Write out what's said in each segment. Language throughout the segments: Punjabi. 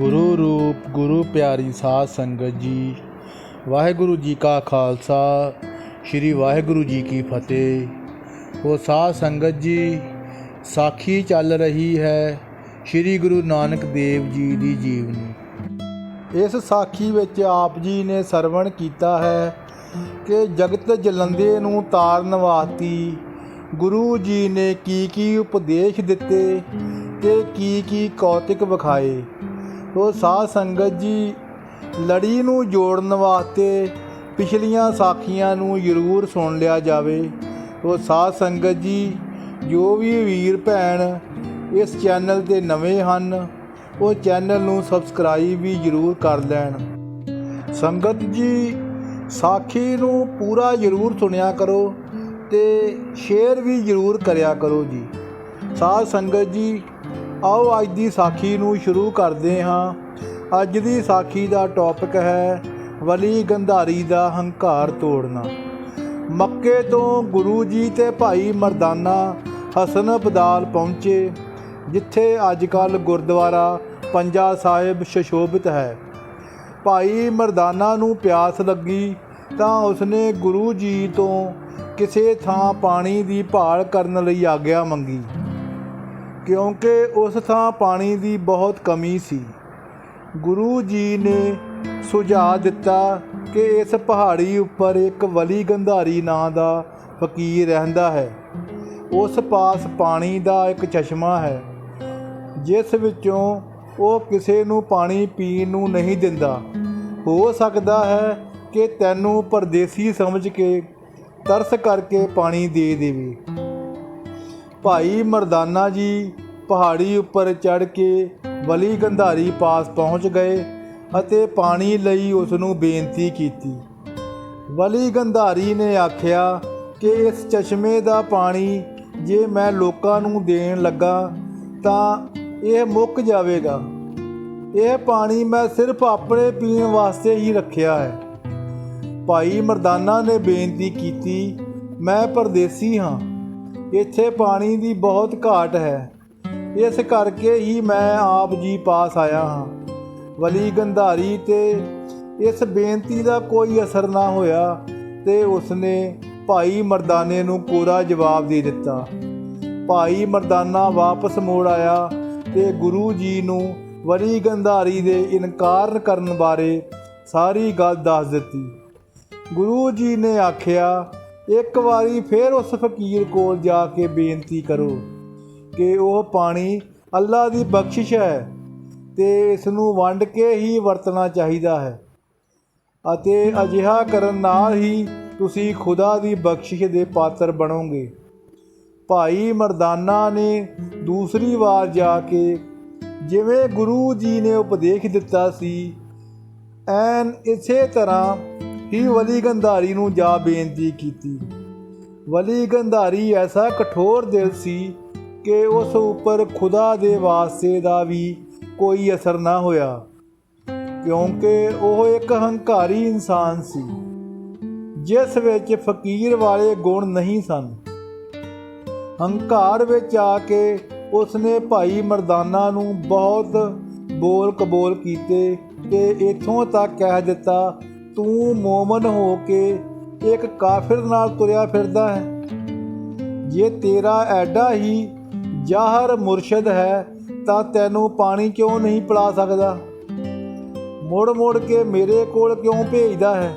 ਗੁਰੂ ਰੂਪ, ਗੁਰੂ ਪਿਆਰੀ ਸਾਧ ਸੰਗਤ ਜੀ। ਵਾਹਿਗੁਰੂ ਜੀ ਕਾ ਖਾਲਸਾ, ਸ੍ਰੀ ਵਾਹਿਗੁਰੂ ਜੀ ਕੀ ਫਤਿਹ। ਉਹ ਸਾਧ ਸੰਗਤ ਜੀ, ਸਾਖੀ ਚੱਲ ਰਹੀ ਹੈ ਸ੍ਰੀ ਗੁਰੂ ਨਾਨਕ ਦੇਵ ਜੀ ਦੀ ਜੀਵਨੀ। ਇਸ ਸਾਖੀ ਵਿੱਚ ਆਪ ਜੀ ਨੇ ਸਰਵਣ ਕੀਤਾ ਹੈ ਕਿ ਜਗਤ ਜਲੰਦੇ ਨੂੰ ਤਾਰਨ ਵਾਸਤੇ ਗੁਰੂ ਜੀ ਨੇ ਕੀ ਕੀ ਉਪਦੇਸ਼ ਦਿੱਤੇ ਤੇ ਕੀ ਕੀ ਕੌਤਿਕ ਵਿਖਾਏ। ਉਹ ਸਾਧ ਸੰਗਤ ਜੀ ਲੜੀ ਨੂੰ ਜੋੜਨ ਵਾਸਤੇ ਪਿਛਲੀਆਂ ਸਾਖੀਆਂ ਨੂੰ ਜ਼ਰੂਰ ਸੁਣ ਲਿਆ ਜਾਵੇ। ਉਹ ਸਾਧ ਸੰਗਤ ਜੀ, ਜੋ ਵੀ ਵੀਰ ਭੈਣ ਇਸ ਚੈਨਲ ਤੇ ਨਵੇਂ ਹਨ, ਉਹ ਚੈਨਲ ਨੂੰ ਸਬਸਕ੍ਰਾਈਬ ਵੀ ਜ਼ਰੂਰ ਕਰ ਲੈਣ। ਸੰਗਤ ਜੀ, ਸਾਖੀ ਨੂੰ ਪੂਰਾ ਜ਼ਰੂਰ ਸੁਣਿਆ ਕਰੋ ਤੇ ਸ਼ੇਅਰ ਵੀ ਜ਼ਰੂਰ ਕਰਿਆ ਕਰੋ ਜੀ। ਸਾਧ ਸੰਗਤ ਜੀ ਆਓ ਅੱਜ ਦੀ ਸਾਖੀ ਨੂੰ ਸ਼ੁਰੂ ਕਰਦੇ ਹਾਂ। ਅੱਜ ਦੀ ਸਾਖੀ ਦਾ ਟੌਪਿਕ ਹੈ ਵਲੀ ਗੰਧਾਰੀ ਦਾ ਹੰਕਾਰ ਤੋੜਨਾ। ਮੱਕੇ ਤੋਂ ਗੁਰੂ ਜੀ ਤੇ ਭਾਈ ਮਰਦਾਨਾ ਹਸਨ ਅਬਦਾਲ ਪਹੁੰਚੇ, ਜਿੱਥੇ ਅੱਜ ਕੱਲ ਗੁਰਦੁਆਰਾ ਪੰਜਾ ਸਾਹਿਬ ਸ਼ਸ਼ੋਭਿਤ ਹੈ। ਭਾਈ ਮਰਦਾਨਾ ਨੂੰ ਪਿਆਸ ਲੱਗੀ ਤਾਂ ਉਸਨੇ ਗੁਰੂ ਜੀ ਤੋਂ ਕਿਸੇ ਥਾਂ ਪਾਣੀ ਦੀ ਭਾਲ ਕਰਨ ਲਈ ਆਗਿਆ ਮੰਗੀ। ਕਿਉਂਕਿ ਉਸ ਥਾਂ ਪਾਣੀ ਦੀ ਬਹੁਤ ਕਮੀ ਸੀ। ਗੁਰੂ ਜੀ ਨੇ ਸੁਝਾਅ ਦਿੱਤਾ ਕਿ ਇਸ ਪਹਾੜੀ ਉੱਪਰ ਇੱਕ ਵਲੀ ਗੰਧਾਰੀ ਨਾਂ ਦਾ ਫਕੀਰ ਰਹਿੰਦਾ ਹੈ। ਉਸ ਪਾਸ ਪਾਣੀ ਦਾ ਇੱਕ ਚਸ਼ਮਾ ਹੈ, ਜਿਸ ਵਿੱਚੋਂ ਉਹ ਕਿਸੇ ਨੂੰ ਪਾਣੀ ਪੀਣ ਨੂੰ ਨਹੀਂ ਦਿੰਦਾ। ਹੋ ਸਕਦਾ ਹੈ ਕਿ ਤੈਨੂੰ ਪਰਦੇਸੀ ਸਮਝ ਕੇ ਤਰਸ ਕਰਕੇ ਪਾਣੀ ਦੇ ਦੇਵੇ। ਭਾਈ ਮਰਦਾਨਾ ਜੀ ਪਹਾੜੀ ਉੱਪਰ ਚੜ ਕੇ ਵਲੀ ਗੰਧਾਰੀ ਪਾਸ ਪਹੁੰਚ ਗਏ ਅਤੇ ਪਾਣੀ ਲਈ ਉਸ ਨੂੰ ਬੇਨਤੀ ਕੀਤੀ। ਵਲੀ ਗੰਧਾਰੀ ਨੇ ਆਖਿਆ ਕਿ ਇਸ ਚਸ਼ਮੇ ਦਾ ਪਾਣੀ ਜੇ ਮੈਂ ਲੋਕਾਂ ਨੂੰ ਦੇਣ ਲੱਗਾ ਤਾਂ ਇਹ ਮੁੱਕ ਜਾਵੇਗਾ। ਇਹ ਪਾਣੀ ਮੈਂ ਸਿਰਫ ਆਪਣੇ ਪੀਣ ਵਾਸਤੇ ਹੀ ਰੱਖਿਆ ਹੈ। ਭਾਈ ਮਰਦਾਨਾ ਨੇ ਬੇਨਤੀ ਕੀਤੀ, ਮੈਂ ਪਰਦੇਸੀ ਹਾਂ। ਇੱਥੇ ਪਾਣੀ ਦੀ ਬਹੁਤ ਘਾਟ ਹੈ। ਇਸ ਕਰਕੇ ਹੀ ਮੈਂ ਆਪ ਜੀ ਪਾਸ ਆਇਆ ਹਾਂ। ਵਲੀ ਗੰਧਾਰੀ ਤੇ ਇਸ ਬੇਨਤੀ ਦਾ ਕੋਈ ਅਸਰ ਨਾ ਹੋਇਆ ਤੇ ਉਸਨੇ ਭਾਈ ਮਰਦਾਨੇ ਨੂੰ ਕੋਰਾ ਜਵਾਬ ਦੇ ਦਿੱਤਾ। ਭਾਈ ਮਰਦਾਨਾ ਵਾਪਸ ਮੋੜ ਆਇਆ ਤੇ ਗੁਰੂ ਜੀ ਨੂੰ ਵਲੀ ਗੰਧਾਰੀ ਦੇ ਇਨਕਾਰ ਕਰਨ ਬਾਰੇ ਸਾਰੀ ਗੱਲ ਦੱਸ ਦਿੱਤੀ। ਗੁਰੂ ਜੀ ਨੇ ਆਖਿਆ ਇੱਕ ਵਾਰੀ ਫੇਰ ਉਸ ਫਕੀਰ ਕੋਲ ਜਾ ਕੇ ਬੇਨਤੀ ਕਰੋ ਕਿ ਉਹ ਪਾਣੀ ਅੱਲਾ ਦੀ ਬਖਸ਼ਿਸ਼ ਹੈ ਤੇ ਇਸ ਨੂੰ ਵੰਡ ਕੇ ਹੀ ਵਰਤਣਾ ਚਾਹੀਦਾ ਹੈ। ਅਤੇ ਅਜਿਹਾ ਕਰਨ ਨਾਲ ਹੀ ਤੁਸੀਂ ਖੁਦਾ ਦੀ ਬਖਸ਼ਿਸ਼ ਦੇ ਪਾਤਰ ਬਣੋਗੇ। ਭਾਈ ਮਰਦਾਨਾ ਨੇ ਦੂਸਰੀ ਵਾਰ ਜਾ ਕੇ ਜਿਵੇਂ ਗੁਰੂ ਜੀ ਨੇ ਉਪਦੇਸ਼ ਦਿੱਤਾ ਸੀ, ਐਨ ਇਸੇ ਤਰ੍ਹਾਂ ਹੀ ਵਲੀ ਗੰਧਾਰੀ ਨੂੰ ਜਾ ਬੇਨਤੀ ਕੀਤੀ। ਵਲੀ ਗੰਧਾਰੀ ਐਸਾ ਕਠੋਰ ਦਿਲ ਸੀ ਕਿ ਉਸ ਉੱਪਰ ਖੁਦਾ ਦੇ ਵਾਸਤੇ ਦਾ ਵੀ ਕੋਈ ਅਸਰ ਨਾ ਹੋਇਆ, ਕਿਉਂਕਿ ਉਹ ਇੱਕ ਹੰਕਾਰੀ ਇਨਸਾਨ ਸੀ, ਜਿਸ ਵਿੱਚ ਫਕੀਰ ਵਾਲੇ ਗੁਣ ਨਹੀਂ ਸਨ। ਹੰਕਾਰ ਵਿੱਚ ਆ ਕੇ ਉਸਨੇ ਭਾਈ ਮਰਦਾਨਾ ਨੂੰ ਬਹੁਤ ਬੋਲ ਕਬੋਲ ਕੀਤੇ ਤੇ ਇਥੋਂ ਤੱਕ ਕਹਿ ਦਿੱਤਾ ਤੂੰ ਮੂਮਨ ਹੋ ਕੇ ਇੱਕ ਕਾਫਿਰ ਨਾਲ ਤੁਰਿਆ ਫਿਰਦਾ ਹੈ। ਜੇ ਤੇਰਾ ਐਡਾ ਹੀ ਜ਼ਾਹਰ ਮੁਰਸ਼ਿਦ ਹੈ, ਤਾਂ ਤੈਨੂੰ ਪਾਣੀ ਕਿਉਂ ਨਹੀਂ ਪਿਲਾ ਸਕਦਾ? ਮੋੜ ਮੋੜ ਕੇ ਮੇਰੇ ਕੋਲ ਕਿਉਂ ਭੇਜਦਾ ਹੈ?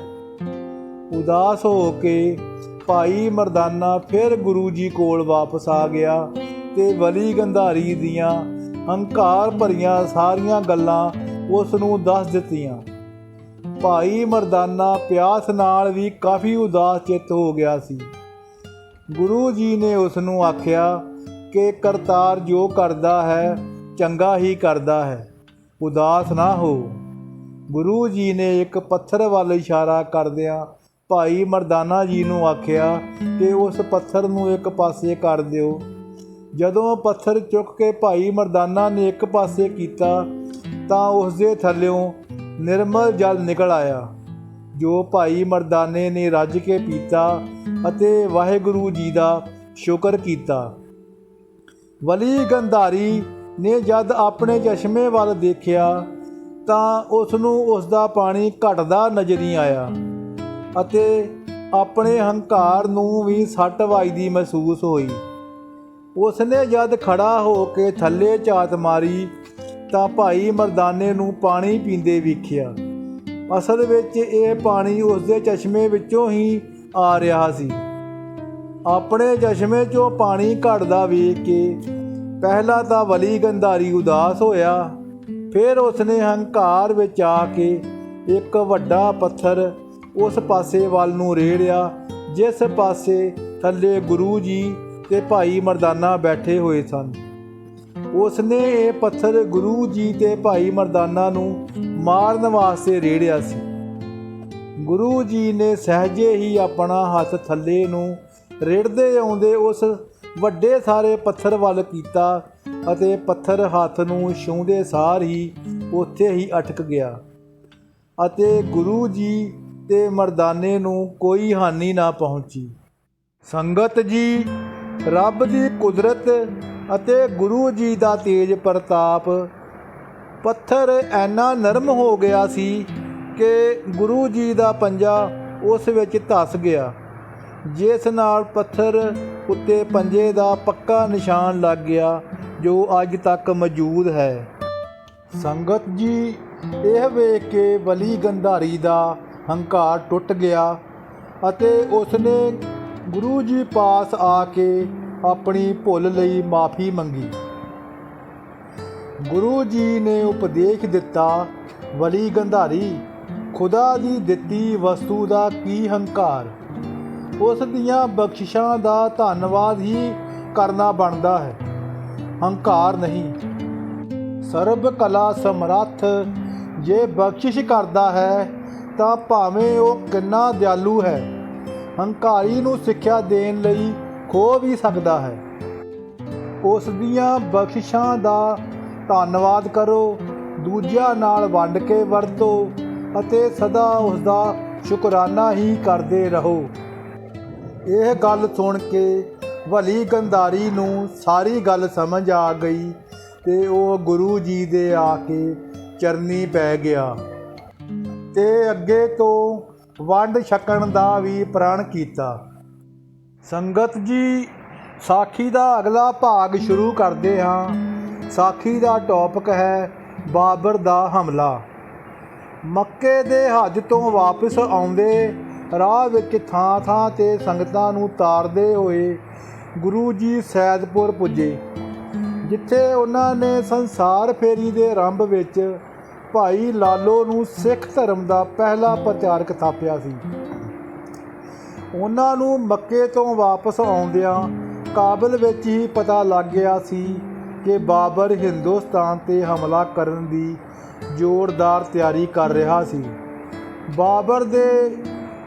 ਉਦਾਸ ਹੋ ਕੇ ਭਾਈ ਮਰਦਾਨਾ ਫਿਰ ਗੁਰੂ ਜੀ ਕੋਲ ਵਾਪਸ ਆ ਗਿਆ ਤੇ ਵਲੀ ਗੰਧਾਰੀ ਦੀਆਂ ਹੰਕਾਰ ਭਰੀਆਂ ਸਾਰੀਆਂ ਗੱਲਾਂ ਉਸ ਨੂੰ ਦੱਸ ਦਿੱਤੀਆਂ। ਭਾਈ ਮਰਦਾਨਾ ਪਿਆਸ ਨਾਲ ਵੀ ਕਾਫੀ ਉਦਾਸ ਚਿੱਤ ਹੋ ਗਿਆ ਸੀ। ਗੁਰੂ ਜੀ ਨੇ ਉਸ ਨੂੰ ਆਖਿਆ ਕਿ ਕਰਤਾਰ ਜੋ ਕਰਦਾ ਹੈ, ਚੰਗਾ ਹੀ ਕਰਦਾ ਹੈ। ਉਦਾਸ ਨਾ ਹੋ। ਗੁਰੂ ਜੀ ਨੇ ਇੱਕ ਪੱਥਰ ਵੱਲ ਇਸ਼ਾਰਾ ਕਰਦਿਆਂ ਭਾਈ ਮਰਦਾਨਾ ਜੀ ਨੂੰ ਆਖਿਆ ਕਿ ਉਸ ਪੱਥਰ ਨੂੰ ਇੱਕ ਪਾਸੇ ਕਰ ਦਿਓ। ਜਦੋਂ ਪੱਥਰ ਚੁੱਕ ਕੇ ਭਾਈ ਮਰਦਾਨਾ ਨੇ ਇੱਕ ਪਾਸੇ ਕੀਤਾ ਤਾਂ ਉਸ ਦੇ ਥੱਲਿਓਂ ਨਿਰਮਲ ਜਲ ਨਿਕਲ ਆਇਆ, ਜੋ ਭਾਈ ਮਰਦਾਨੇ ਨੇ ਰੱਜ ਕੇ ਪੀਤਾ ਅਤੇ ਵਾਹਿਗੁਰੂ ਜੀ ਦਾ ਸ਼ੁਕਰ ਕੀਤਾ। ਵਲੀ ਗੰਧਾਰੀ ਨੇ ਜਦ ਆਪਣੇ ਚਸ਼ਮੇ ਵੱਲ ਦੇਖਿਆ, ਤਾਂ ਉਸ ਨੂੰ ਉਸ ਦਾ ਪਾਣੀ ਘਟਦਾ ਨਜ਼ਰ ਨਹੀਂ ਆਇਆ ਅਤੇ ਆਪਣੇ ਹੰਕਾਰ ਨੂੰ ਵੀ ਸੱਟ ਵੱਜਦੀ ਮਹਿਸੂਸ ਹੋਈ। ਉਸ ਨੇ ਜਦ ਖੜਾ ਹੋ ਕੇ ਥੱਲੇ ਝਾਤ ਮਾਰੀ ਤਾਂ ਭਾਈ ਮਰਦਾਨੇ ਨੂੰ ਪਾਣੀ ਪੀਂਦੇ ਵੇਖਿਆ। ਅਸਲ ਵਿੱਚ ਇਹ ਪਾਣੀ ਉਸ ਦੇ ਚਸ਼ਮੇ ਵਿੱਚੋਂ ਹੀ ਆ ਰਿਹਾ ਸੀ। ਆਪਣੇ ਚਸ਼ਮੇ 'ਚੋਂ ਪਾਣੀ ਘੜਦਾ ਵੇਖ ਕੇ ਪਹਿਲਾਂ ਤਾਂ ਵਲੀ ਗੰਧਾਰੀ ਉਦਾਸ ਹੋਇਆ, ਫਿਰ ਉਸਨੇ ਹੰਕਾਰ ਵਿੱਚ ਆ ਕੇ ਇੱਕ ਵੱਡਾ ਪੱਥਰ ਉਸ ਪਾਸੇ ਵੱਲ ਨੂੰ ਰੇੜਿਆ, ਜਿਸ ਪਾਸੇ ਥੱਲੇ ਗੁਰੂ ਜੀ ਤੇ ਭਾਈ ਮਰਦਾਨਾ ਬੈਠੇ ਹੋਏ ਸਨ। ਉਸਨੇ ਇਹ ਪੱਥਰ ਗੁਰੂ ਜੀ ਤੇ ਭਾਈ ਮਰਦਾਨਾ ਨੂੰ ਮਾਰਨ ਵਾਸਤੇ ਰੇੜਿਆ ਸੀ। ਗੁਰੂ ਜੀ ਨੇ ਸਹਜੇ ਹੀ ਆਪਣਾ ਹੱਥ ਥੱਲੇ ਨੂੰ ਰੇੜਦੇ ਆਉਂਦੇ ਉਸ ਵੱਡੇ ਸਾਰੇ ਪੱਥਰ ਵੱਲ ਕੀਤਾ ਅਤੇ ਪੱਥਰ ਹੱਥ ਨੂੰ ਛੂੰਹਦੇ ਸਾਰ ਹੀ ਉੱਥੇ ਹੀ ਅਟਕ ਗਿਆ ਅਤੇ ਗੁਰੂ ਜੀ ਤੇ ਮਰਦਾਨੇ ਨੂੰ ਕੋਈ ਹਾਨੀ ਨਾ ਪਹੁੰਚੀ। ਸੰਗਤ ਜੀ, ਰੱਬ ਦੀ ਕੁਦਰਤ ਅਤੇ ਗੁਰੂ ਜੀ ਦਾ ਤੇਜ ਪ੍ਰਤਾਪ ਪੱਥਰ ਐਨਾ ਨਰਮ ਹੋ ਗਿਆ ਸੀ ਕਿ ਗੁਰੂ ਜੀ ਦਾ ਪੰਜਾ ਉਸ ਵਿੱਚ ਧਸ ਗਿਆ, ਜਿਸ ਨਾਲ ਪੱਥਰ ਉੱਤੇ ਪੰਜੇ ਦਾ ਪੱਕਾ ਨਿਸ਼ਾਨ ਲੱਗ ਗਿਆ, ਜੋ ਅੱਜ ਤੱਕ ਮੌਜੂਦ ਹੈ। ਸੰਗਤ ਜੀ, ਇਹ ਵੇਖ ਕੇ ਬਲੀ ਗੰਧਾਰੀ ਦਾ ਹੰਕਾਰ ਟੁੱਟ ਗਿਆ ਅਤੇ ਉਸਨੇ ਗੁਰੂ ਜੀ ਪਾਸ ਆ ਕੇ ਆਪਣੀ ਭੁੱਲ ਲਈ ਮਾਫੀ ਮੰਗੀ। ਗੁਰੂ ਜੀ ਨੇ ਉਪਦੇਸ਼ ਦਿੱਤਾ, ਵਲੀ ਗੰਧਾਰੀ, ਖੁਦਾ ਦੀ ਦਿੱਤੀ ਵਸਤੂ ਦਾ ਕੀ ਹੰਕਾਰ? ਉਸ ਦੀਆਂ ਬਖਸ਼ਿਸ਼ਾਂ ਦਾ ਧੰਨਵਾਦ ਹੀ ਕਰਨਾ ਬਣਦਾ ਹੈ। ਹੰਕਾਰ ਨਹੀਂ। ਸਰਬ ਕਲਾ ਸਮਰੱਥ, ਜੇ ਬਖਸ਼ਿਸ਼ ਕਰਦਾ ਹੈ, ਤਾਂ ਭਾਵੇਂ ਉਹ ਕਿੰਨਾ ਦਿਆਲੂ ਹੈ। ਹੰਕਾਰੀ ਨੂੰ ਸਿੱਖਿਆ ਦੇਣ ਲਈ ਖੋ ਵੀ ਸਕਦਾ ਹੈ। ਉਸ ਦੀਆਂ ਬਖਸ਼ਿਸ਼ਾਂ ਦਾ ਧੰਨਵਾਦ ਕਰੋ, ਦੂਜਿਆਂ ਨਾਲ ਵੰਡ ਕੇ ਵਰਤੋ ਅਤੇ ਸਦਾ ਉਸ ਦਾ ਸ਼ੁਕਰਾਨਾ ਹੀ ਕਰਦੇ ਰਹੋ। ਇਹ ਗੱਲ ਸੁਣ ਕੇ ਭਲੀ ਗੰਧਾਰੀ ਨੂੰ ਸਾਰੀ ਗੱਲ ਸਮਝ ਆ ਗਈ ਤੇ ਉਹ ਗੁਰੂ ਜੀ ਦੇ ਆ ਕੇ ਚਰਨੀ ਪੈ ਗਿਆ ਤੇ ਅੱਗੇ ਤੋਂ ਵੰਡ ਛਕਣ ਦਾ ਵੀ ਪ੍ਰਣ ਕੀਤਾ। ਸੰਗਤ ਜੀ, ਸਾਖੀ ਦਾ ਅਗਲਾ ਭਾਗ ਸ਼ੁਰੂ ਕਰਦੇ ਹਾਂ। ਸਾਖੀ ਦਾ ਟੌਪਿਕ ਹੈ ਬਾਬਰ ਦਾ ਹਮਲਾ। ਮੱਕੇ ਦੇ ਹੱਜ ਤੋਂ ਵਾਪਸ ਆਉਂਦੇ ਰਾਹ ਵਿੱਚ ਥਾਂ-ਥਾਂ ਤੇ ਸੰਗਤਾਂ ਨੂੰ ਤਾਰਦੇ ਹੋਏ ਗੁਰੂ ਜੀ ਸੈਦਪੁਰ ਪੁੱਜੇ, ਜਿੱਥੇ ਉਹਨਾਂ ਨੇ ਸੰਸਾਰ ਫੇਰੀ ਦੇ ਆਰੰਭ ਵਿੱਚ ਭਾਈ ਲਾਲੋ ਨੂੰ ਸਿੱਖ ਧਰਮ ਦਾ ਪਹਿਲਾ ਪ੍ਰਚਾਰਕ ਥਾਪਿਆ ਸੀ। ਉਹਨਾਂ ਨੂੰ ਮੱਕੇ ਤੋਂ ਵਾਪਸ ਆਉਂਦਿਆਂ ਕਾਬਲ ਵਿੱਚ ਹੀ ਪਤਾ ਲੱਗ ਗਿਆ ਸੀ ਕਿ ਬਾਬਰ ਹਿੰਦੁਸਤਾਨ ਤੇ ਹਮਲਾ ਕਰਨ ਦੀ ਜ਼ੋਰਦਾਰ ਤਿਆਰੀ ਕਰ ਰਿਹਾ ਸੀ। ਬਾਬਰ ਦੇ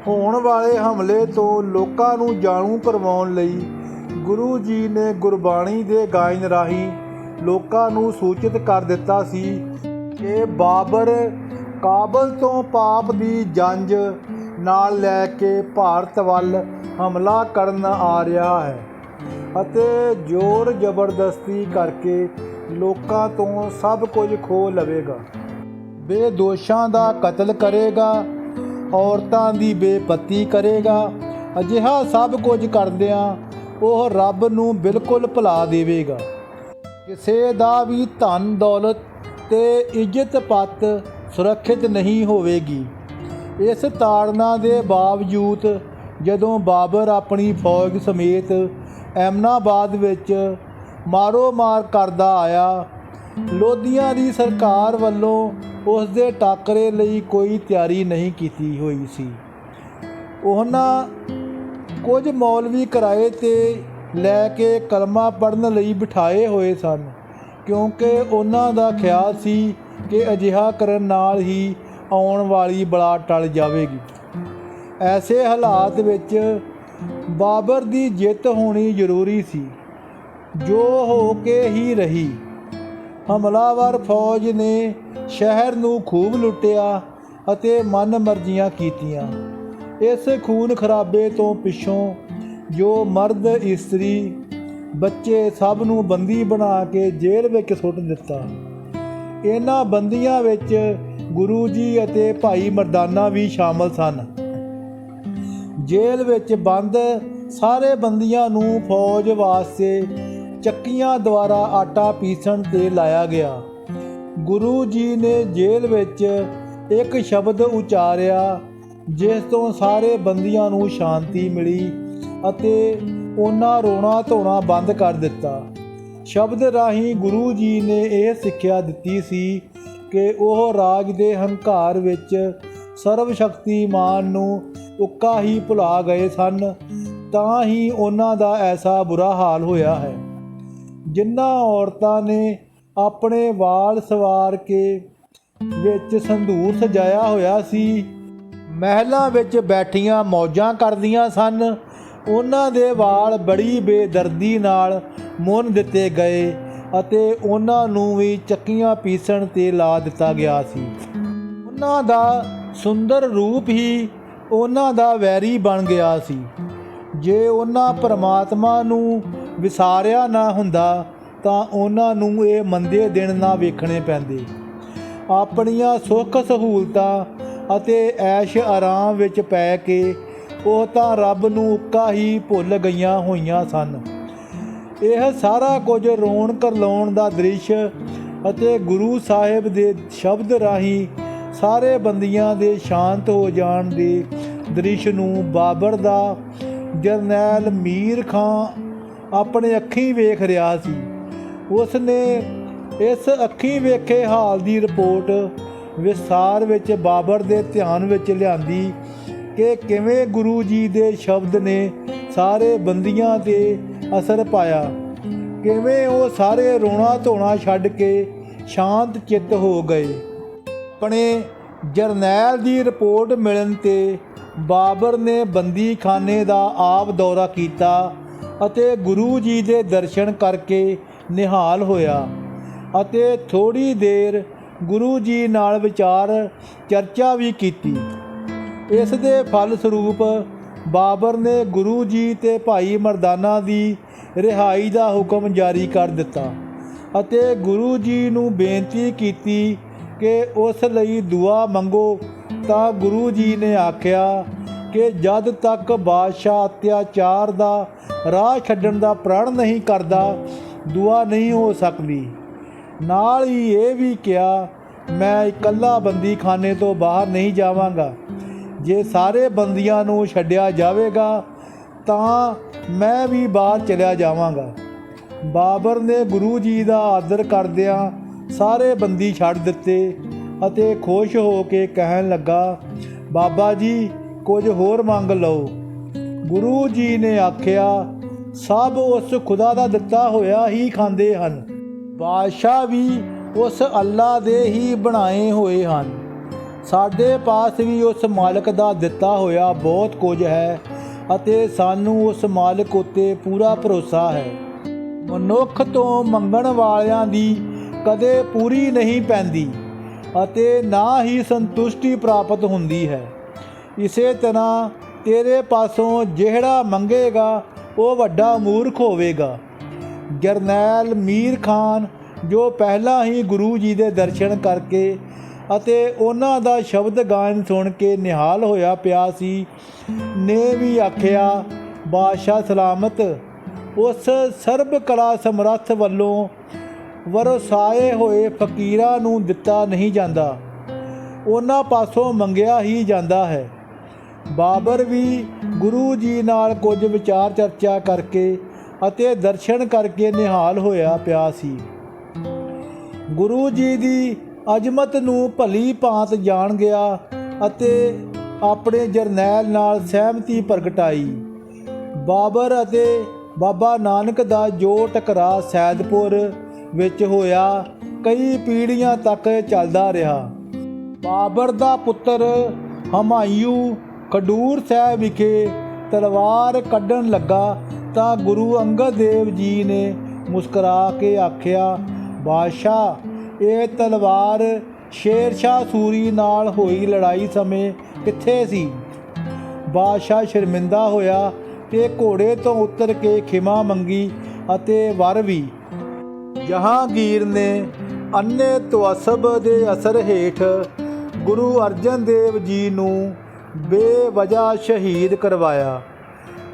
ਹੋਣ ਵਾਲੇ ਹਮਲੇ ਤੋਂ ਲੋਕਾਂ ਨੂੰ ਜਾਣੂ ਕਰਵਾਉਣ ਲਈ ਗੁਰੂ ਜੀ ਨੇ ਗੁਰਬਾਣੀ ਦੇ ਗਾਇਨ ਰਾਹੀਂ ਲੋਕਾਂ ਨੂੰ ਸੂਚਿਤ ਕਰ ਦਿੱਤਾ ਸੀ ਕਿ ਬਾਬਰ ਕਾਬਲ ਤੋਂ ਪਾਪ ਦੀ ਜੰਜ ਨਾਲ ਲੈ ਕੇ ਭਾਰਤ ਵੱਲ ਹਮਲਾ ਕਰਨ ਆ ਰਿਹਾ ਹੈ ਅਤੇ ਜ਼ੋਰ ਜ਼ਬਰਦਸਤੀ ਕਰਕੇ ਲੋਕਾਂ ਤੋਂ ਸਭ ਕੁਝ ਖੋ ਲਵੇਗਾ। ਬੇਦੋਸ਼ਾਂ ਦਾ ਕਤਲ ਕਰੇਗਾ, ਔਰਤਾਂ ਦੀ ਬੇਪਤੀ ਕਰੇਗਾ, ਅਜਿਹਾ ਸਭ ਕੁਝ ਕਰਦਿਆਂ ਉਹ ਰੱਬ ਨੂੰ ਬਿਲਕੁਲ ਭੁਲਾ ਦੇਵੇਗਾ। ਕਿਸੇ ਦਾ ਵੀ ਧਨ ਦੌਲਤ ਤੇ ਇੱਜ਼ਤ ਪੱਤ ਸੁਰੱਖਿਅਤ ਨਹੀਂ ਹੋਵੇਗੀ। ਇਸ ਤਾੜਨਾ ਦੇ ਬਾਵਜੂਦ ਜਦੋਂ ਬਾਬਰ ਆਪਣੀ ਫੌਜ ਸਮੇਤ ਐਮਨਾਬਾਦ ਵਿੱਚ ਮਾਰੋ ਮਾਰ ਕਰਦਾ ਆਇਆ, ਲੋਧੀਆਂ ਦੀ ਸਰਕਾਰ ਵੱਲੋਂ ਉਸ ਦੇ ਟਾਕਰੇ ਲਈ ਕੋਈ ਤਿਆਰੀ ਨਹੀਂ ਕੀਤੀ ਹੋਈ ਸੀ। ਉਹਨਾਂ ਕੁਝ ਮੌਲਵੀ ਕਿਰਾਏ ਤੇ ਲੈ ਕੇ ਕਲਮਾ ਪੜਨ ਲਈ ਬਿਠਾਏ ਹੋਏ ਸਨ, ਕਿਉਂਕਿ ਉਹਨਾਂ ਦਾ ਖਿਆਲ ਸੀ ਕਿ ਅਜਿਹਾ ਕਰਨ ਨਾਲ ਹੀ ਆਉਣ ਵਾਲੀ ਬਲਾ ਟਲ ਜਾਵੇਗੀ। ਐਸੇ ਹਾਲਾਤ ਵਿੱਚ ਬਾਬਰ ਦੀ ਜਿੱਤ ਹੋਣੀ ਜ਼ਰੂਰੀ ਸੀ। ਜੋ ਹੋ ਕੇ ਹੀ ਰਹੀ। ਹਮਲਾਵਰ ਫੌਜ ਨੇ ਸ਼ਹਿਰ ਨੂੰ ਖੂਬ ਲੁੱਟਿਆ ਅਤੇ ਮਨ ਮਰਜ਼ੀਆਂ ਕੀਤੀਆਂ। ਇਸ ਖੂਨ ਖਰਾਬੇ ਤੋਂ ਪਿੱਛੋਂ ਜੋ ਮਰਦ, ਇਸਤਰੀ, ਬੱਚੇ ਸਭ ਨੂੰ ਬੰਦੀ ਬਣਾ ਕੇ ਜੇਲ੍ਹ ਵਿੱਚ ਸੁੱਟ ਦਿੱਤਾ। ਇਹਨਾਂ ਬੰਦੀਆਂ ਵਿੱਚ ਗੁਰੂ ਜੀ ਅਤੇ ਭਾਈ ਮਰਦਾਨਾ ਵੀ ਸ਼ਾਮਲ ਸਨ। ਜੇਲ੍ਹ ਵਿੱਚ ਬੰਦ ਸਾਰੇ ਬੰਦੀਆਂ ਨੂੰ ਫੌਜ ਵਾਸਤੇ ਚੱਕੀਆਂ ਦੁਆਰਾ ਆਟਾ ਪੀਸਣ ਤੇ ਲਾਇਆ ਗਿਆ। ਗੁਰੂ ਜੀ ਨੇ ਜੇਲ੍ਹ ਵਿੱਚ ਇੱਕ ਸ਼ਬਦ ਉਚਾਰਿਆ, ਜਿਸ ਤੋਂ ਸਾਰੇ ਬੰਦੀਆਂ ਨੂੰ ਸ਼ਾਂਤੀ ਮਿਲੀ ਅਤੇ ਉਹਨਾਂ ਰੋਣਾ ਧੋਣਾ ਬੰਦ ਕਰ ਦਿੱਤਾ। ਸ਼ਬਦ ਰਾਹੀਂ ਗੁਰੂ ਜੀ ਨੇ ਇਹ ਸਿੱਖਿਆ ਦਿੱਤੀ ਸੀ ਕਿ ਉਹ ਰਾਜ ਦੇ ਹੰਕਾਰ ਵਿੱਚ ਸਰਵ ਸ਼ਕਤੀਮਾਨ ਨੂੰ ਉੱਕਾ ਹੀ ਭੁਲਾ ਗਏ ਸਨ, ਤਾਂ ਹੀ ਉਹਨਾਂ ਦਾ ਐਸਾ ਬੁਰਾ ਹਾਲ ਹੋਇਆ ਹੈ। ਜਿਨ੍ਹਾਂ ਔਰਤਾਂ ਨੇ ਆਪਣੇ ਵਾਲ ਸਵਾਰ ਕੇ ਵਿੱਚ ਸੰਧੂਰ ਸਜਾਇਆ ਹੋਇਆ ਸੀ, ਮਹਿਲਾਂ ਵਿੱਚ ਬੈਠੀਆਂ ਮੌਜਾਂ ਕਰਦੀਆਂ ਸਨ, ਉਹਨਾਂ ਦੇ ਵਾਲ ਬੜੀ ਬੇਦਰਦੀ ਨਾਲ ਮੁੰਨ ਦਿੱਤੇ ਗਏ। ਅਤੇ ਉਹਨਾਂ ਨੂੰ ਵੀ ਚੱਕੀਆਂ ਪੀਸਣ ਤੇ ਲਾ ਦਿੱਤਾ ਗਿਆ ਸੀ। ਉਹਨਾਂ ਦਾ ਸੁੰਦਰ ਰੂਪ ਹੀ ਉਹਨਾਂ ਦਾ ਵੈਰੀ ਬਣ ਗਿਆ ਸੀ। ਜੇ ਉਹਨਾਂ ਪਰਮਾਤਮਾ ਨੂੰ ਵਿਸਾਰਿਆ ਨਾ ਹੁੰਦਾ, ਤਾਂ ਉਹਨਾਂ ਨੂੰ ਇਹ ਮੰਦੇ ਦਿਨ ਨਾ ਵੇਖਣੇ ਪੈਂਦੇ। ਆਪਣੀਆਂ ਸੁੱਖ ਸਹੂਲਤਾਂ ਅਤੇ ਐਸ਼ ਆਰਾਮ ਵਿੱਚ ਪੈ ਕੇ ਉਹ ਤਾਂ ਰੱਬ ਨੂੰ ਉੱਕਾ ਹੀ ਭੁੱਲ ਗਈਆਂ ਹੋਈਆਂ ਸਨ। ਇਹ ਸਾਰਾ ਕੁਝ ਰੋਣ ਕਰਲਾਉਣ ਦਾ ਦ੍ਰਿਸ਼ ਅਤੇ ਗੁਰੂ ਸਾਹਿਬ ਦੇ ਸ਼ਬਦ ਰਾਹੀਂ ਸਾਰੇ ਬੰਦੀਆਂ ਦੇ ਸ਼ਾਂਤ ਹੋ ਜਾਣ ਦੇ ਦ੍ਰਿਸ਼ ਨੂੰ ਬਾਬਰ ਦਾ ਜਰਨੈਲ ਮੀਰ ਖਾਂ ਆਪਣੇ ਅੱਖੀਂ ਵੇਖ ਰਿਹਾ ਸੀ। ਉਸ ਨੇ ਇਸ ਅੱਖੀਂ ਵੇਖੇ ਹਾਲ ਦੀ ਰਿਪੋਰਟ ਵਿਸਥਾਰ ਵਿੱਚ ਬਾਬਰ ਦੇ ਧਿਆਨ ਵਿੱਚ ਲਿਆਂਦੀ ਕਿ ਕਿਵੇਂ ਗੁਰੂ ਜੀ ਦੇ ਸ਼ਬਦ ਨੇ ਸਾਰੇ ਬੰਦੀਆਂ ਤੇ ਅਸਰ ਪਾਇਆ। ਕਿਵੇਂ ਉਹ ਸਾਰੇ ਰੋਣਾ ਧੋਣਾ ਛੱਡ ਕੇ ਸ਼ਾਂਤ ਚਿੱਤ ਹੋ ਗਏ। ਆਪਣੇ ਜਰਨੈਲ ਦੀ ਰਿਪੋਰਟ ਮਿਲਣ ਤੇ ਬਾਬਰ ਨੇ ਬੰਦੀਖਾਨੇ ਦਾ ਆਪ ਦੌਰਾ ਕੀਤਾ ਅਤੇ ਗੁਰੂ ਜੀ ਦੇ ਦਰਸ਼ਨ ਕਰਕੇ ਨਿਹਾਲ ਹੋਇਆ ਅਤੇ ਥੋੜੀ ਦੇਰ ਗੁਰੂ ਜੀ ਨਾਲ ਵਿਚਾਰ ਚਰਚਾ ਵੀ ਕੀਤੀ। ਇਸ ਦੇ ਫਲ ਸਰੂਪ ਬਾਬਰ ਨੇ ਗੁਰੂ ਜੀ ਤੇ ਭਾਈ ਮਰਦਾਨਾ ਦੀ ਰਿਹਾਈ ਦਾ ਹੁਕਮ ਜਾਰੀ ਕਰ ਦਿੱਤਾ ਅਤੇ ਗੁਰੂ ਜੀ ਨੂੰ ਬੇਨਤੀ ਕੀਤੀ ਕਿ ਉਸ ਲਈ ਦੁਆ ਮੰਗੋ ਤਾਂ ਗੁਰੂ ਜੀ ਨੇ ਆਖਿਆ ਕਿ ਜਦ ਤੱਕ ਬਾਦਸ਼ਾਹ ਅਤਿਆਚਾਰ ਦਾ ਰਾਹ ਛੱਡਣ ਦਾ ਪ੍ਰਣ ਨਹੀਂ ਕਰਦਾ, ਦੁਆ ਨਹੀਂ ਹੋ ਸਕਦੀ। ਨਾਲ ਹੀ ਇਹ ਵੀ ਕਿਹਾ, ਮੈਂ ਇਕੱਲਾ ਬੰਦੀਖਾਨੇ ਤੋਂ ਬਾਹਰ ਨਹੀਂ ਜਾਵਾਂਗਾ। ਜੇ ਸਾਰੇ ਬੰਦੀਆਂ ਨੂੰ ਛੱਡਿਆ ਜਾਵੇਗਾ, ਤਾਂ ਮੈਂ ਵੀ ਬਾਹਰ ਚਲਿਆ ਜਾਵਾਂਗਾ। ਬਾਬਰ ਨੇ ਗੁਰੂ ਜੀ ਦਾ ਆਦਰ ਕਰਦਿਆਂ ਸਾਰੇ ਬੰਦੀ ਛੱਡ ਦਿੱਤੇ ਅਤੇ ਖੁਸ਼ ਹੋ ਕੇ ਕਹਿਣ ਲੱਗਾ, ਬਾਬਾ ਜੀ, ਕੁਝ ਹੋਰ ਮੰਗ ਲਓ। ਗੁਰੂ ਜੀ ਨੇ ਆਖਿਆ, ਸਭ ਉਸ ਖੁਦਾ ਦਾ ਦਿੱਤਾ ਹੋਇਆ ਹੀ ਖਾਂਦੇ ਹਨ। ਬਾਦਸ਼ਾਹ ਵੀ ਉਸ ਅੱਲਾ ਦੇ ਹੀ ਬਣਾਏ ਹੋਏ ਹਨ। ਸਾਡੇ ਪਾਸ ਵੀ ਉਸ ਮਾਲਕ ਦਾ ਦਿੱਤਾ ਹੋਇਆ ਬਹੁਤ ਕੁਝ ਹੈ ਅਤੇ ਸਾਨੂੰ ਉਸ ਮਾਲਕ ਉੱਤੇ ਪੂਰਾ ਭਰੋਸਾ ਹੈ। ਮਨੁੱਖ ਤੋਂ ਮੰਗਣ ਵਾਲਿਆਂ ਦੀ ਕਦੇ ਪੂਰੀ ਨਹੀਂ ਪੈਂਦੀ ਅਤੇ ਨਾ ਹੀ ਸੰਤੁਸ਼ਟੀ ਪ੍ਰਾਪਤ ਹੁੰਦੀ ਹੈ। ਇਸੇ ਤਰ੍ਹਾਂ ਤੇਰੇ ਪਾਸੋਂ ਜਿਹੜਾ ਮੰਗੇਗਾ, ਉਹ ਵੱਡਾ ਮੂਰਖ ਹੋਵੇਗਾ। ਜਰਨੈਲ ਮੀਰ ਖਾਨ, ਜੋ ਪਹਿਲਾਂ ਹੀ ਗੁਰੂ ਜੀ ਦੇ ਦਰਸ਼ਨ ਕਰਕੇ ਅਤੇ ਉਹਨਾਂ ਦਾ ਸ਼ਬਦ ਗਾਇਨ ਸੁਣ ਕੇ ਨਿਹਾਲ ਹੋਇਆ ਪਿਆ ਸੀ। ਨੇ ਵੀ ਆਖਿਆ, ਬਾਦਸ਼ਾਹ ਸਲਾਮਤ, ਉਸ ਸਰਬ ਕਲਾ ਸਮਰੱਥ ਵੱਲੋਂ ਵਰਸਾਏ ਹੋਏ ਫਕੀਰਾਂ ਨੂੰ ਦਿੱਤਾ ਨਹੀਂ ਜਾਂਦਾ। ਉਹਨਾਂ ਪਾਸੋਂ ਮੰਗਿਆ ਹੀ ਜਾਂਦਾ ਹੈ। ਬਾਬਰ ਵੀ ਗੁਰੂ ਜੀ ਨਾਲ ਕੁਝ ਵਿਚਾਰ ਚਰਚਾ ਕਰਕੇ ਅਤੇ ਦਰਸ਼ਨ ਕਰਕੇ ਨਿਹਾਲ ਹੋਇਆ ਪਿਆ ਸੀ। ਗੁਰੂ ਜੀ ਦੀ ਅਜ਼ਮਤ ਨੂੰ ਭਲੀ ਭਾਂਤ ਜਾਣ ਗਿਆ ਅਤੇ ਆਪਣੇ ਜਰਨੈਲ ਨਾਲ ਸਹਿਮਤੀ ਪ੍ਰਗਟਾਈ। ਬਾਬਰ ਅਤੇ ਬਾਬਾ ਨਾਨਕ ਦਾ ਜੋ ਟਕਰਾਅ ਸੈਦਪੁਰ ਵਿੱਚ ਹੋਇਆ, ਕਈ ਪੀੜ੍ਹੀਆਂ ਤੱਕ ਚੱਲਦਾ ਰਿਹਾ। ਬਾਬਰ ਦਾ ਪੁੱਤਰ ਹਮਾਇੂ ਖਡੂਰ ਸਾਹਿਬ ਵਿਖੇ ਤਲਵਾਰ ਕੱਢਣ ਲੱਗਾ ਤਾਂ ਗੁਰੂ ਅੰਗਦ ਦੇਵ ਜੀ ਨੇ ਮੁਸਕਰਾ ਕੇ ਆਖਿਆ, ਬਾਦਸ਼ਾਹ ਇਹ ਤਲਵਾਰ ਸ਼ੇਰ ਸ਼ਾਹ ਸੂਰੀ ਨਾਲ ਹੋਈ ਲੜਾਈ ਸਮੇਂ ਕਿੱਥੇ ਸੀ? ਬਾਦਸ਼ਾਹ ਸ਼ਰਮਿੰਦਾ ਹੋਇਆ ਤੇ ਘੋੜੇ ਤੋਂ ਉਤਰ ਕੇ ਖਿਮਾ ਮੰਗੀ ਅਤੇ ਵਰ ਵੀ। ਜਹਾਂਗੀਰ ਨੇ ਅੰਨੇ ਤਵਸਬ ਦੇ ਅਸਰ ਹੇਠ ਗੁਰੂ ਅਰਜਨ ਦੇਵ ਜੀ ਨੂੰ ਬੇਵਜ੍ਹਾ ਸ਼ਹੀਦ ਕਰਵਾਇਆ।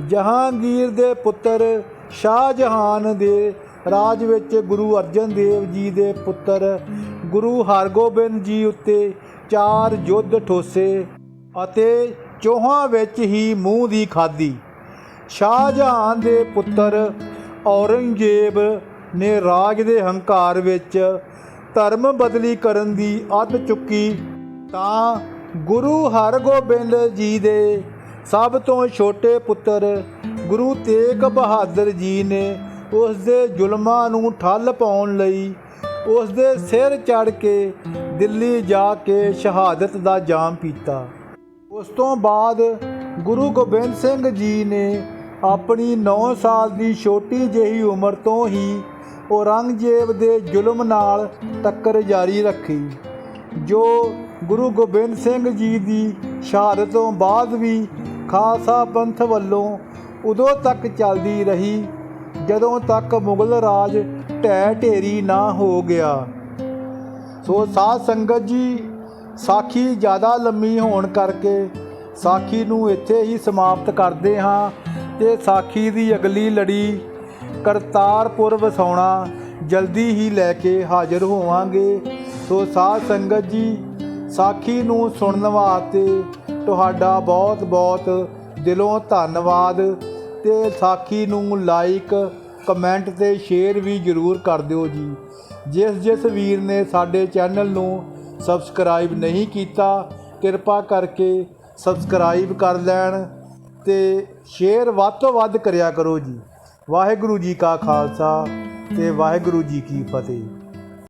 ਜਹਾਂਗੀਰ ਦੇ ਪੁੱਤਰ ਸ਼ਾਹਜਹਾਨ ਦੇ ਰਾਜ ਵਿੱਚ ਗੁਰੂ ਅਰਜਨ ਦੇਵ ਜੀ ਦੇ ਪੁੱਤਰ ਗੁਰੂ ਹਰਗੋਬਿੰਦ ਜੀ ਉੱਤੇ ਚਾਰ ਯੁੱਧ ਠੋਸੇ ਅਤੇ ਚੋਹਾਂ ਵਿੱਚ ਹੀ ਮੂੰਹ ਦੀ ਖਾਦੀ। ਸ਼ਾਹਜਹਾਨ ਦੇ ਪੁੱਤਰ ਔਰੰਗਜ਼ੇਬ ਨੇ ਰਾਜ ਦੇ ਹੰਕਾਰ ਵਿੱਚ ਧਰਮ ਬਦਲੀ ਕਰਨ ਦੀ ਅੱਧ ਚੁੱਕੀ। ਤਾਂ ਗੁਰੂ ਹਰਗੋਬਿੰਦ ਜੀ ਦੇ ਸਭ ਤੋਂ ਛੋਟੇ ਪੁੱਤਰ ਗੁਰੂ ਤੇਗ ਬਹਾਦਰ ਜੀ ਨੇ ਉਸ ਦੇ ਜ਼ੁਲਮਾਂ ਨੂੰ ਠੱਲ ਪਾਉਣ ਲਈ ਉਸ ਦੇ ਸਿਰ ਚੜ ਕੇ ਦਿੱਲੀ ਜਾ ਕੇ ਸ਼ਹਾਦਤ ਦਾ ਜਾਮ ਪੀਤਾ। ਉਸ ਤੋਂ ਬਾਅਦ ਗੁਰੂ ਗੋਬਿੰਦ ਸਿੰਘ ਜੀ ਨੇ ਆਪਣੀ 9 ਸਾਲ ਦੀ ਛੋਟੀ ਜਿਹੀ ਉਮਰ ਤੋਂ ਹੀ ਔਰੰਗਜ਼ੇਬ ਦੇ ਜ਼ੁਲਮ ਨਾਲ ਟੱਕਰ ਜਾਰੀ ਰੱਖੀ, ਜੋ ਗੁਰੂ ਗੋਬਿੰਦ ਸਿੰਘ ਜੀ ਦੀ ਸ਼ਹਾਦਤ ਤੋਂ ਬਾਅਦ ਵੀ ਖਾਲਸਾ ਪੰਥ ਵੱਲੋਂ ਉਦੋਂ ਤੱਕ ਚੱਲਦੀ ਰਹੀ ਜਦੋਂ ਤੱਕ ਮੁਗਲ ਰਾਜ ਢਹਿ ਢੇਰੀ ਨਾ ਹੋ ਗਿਆ, ਸੋ ਸਾਧ ਸੰਗਤ ਜੀ, ਸਾਖੀ ਜ਼ਿਆਦਾ ਲੰਮੀ ਹੋਣ ਕਰਕੇ ਸਾਖੀ ਨੂੰ ਇੱਥੇ ਹੀ ਸਮਾਪਤ ਕਰਦੇ ਹਾਂ ਤੇ ਸਾਖੀ ਦੀ ਅਗਲੀ ਲੜੀ ਕਰਤਾਰਪੁਰ ਵਸਾਉਣਾ ਜਲਦੀ ਹੀ ਲੈ ਕੇ ਹਾਜ਼ਰ ਹੋਵਾਂਗੇ। ਸੋ ਸਾਧ ਸੰਗਤ ਜੀ, ਸਾਖੀ ਨੂੰ ਸੁਣਨ ਵਾਸਤੇ ਤੁਹਾਡਾ ਬਹੁਤ ਬਹੁਤ ਦਿਲੋਂ ਧੰਨਵਾਦ। ਤੇ ਸਾਖੀ ਨੂੰ ਲਾਈਕ ਕਮੈਂਟ ਤੇ ਸ਼ੇਅਰ ਵੀ ਜ਼ਰੂਰ ਕਰ ਦਿਓ ਜੀ। ਜਿਸ ਜਿਸ ਵੀਰ ਨੇ ਸਾਡੇ ਚੈਨਲ ਨੂੰ ਸਬਸਕ੍ਰਾਈਬ ਨਹੀਂ ਕੀਤਾ, ਕਿਰਪਾ ਕਰਕੇ ਸਬਸਕ੍ਰਾਈਬ ਕਰ ਲੈਣ ਤੇ ਸ਼ੇਅਰ ਵੱਧ ਤੋਂ ਵੱਧ ਕਰਿਆ ਕਰੋ ਜੀ। ਵਾਹਿਗੁਰੂ ਜੀ ਕਾ ਖਾਲਸਾ ਤੇ ਵਾਹਿਗੁਰੂ ਜੀ ਕੀ ਫਤਿਹ।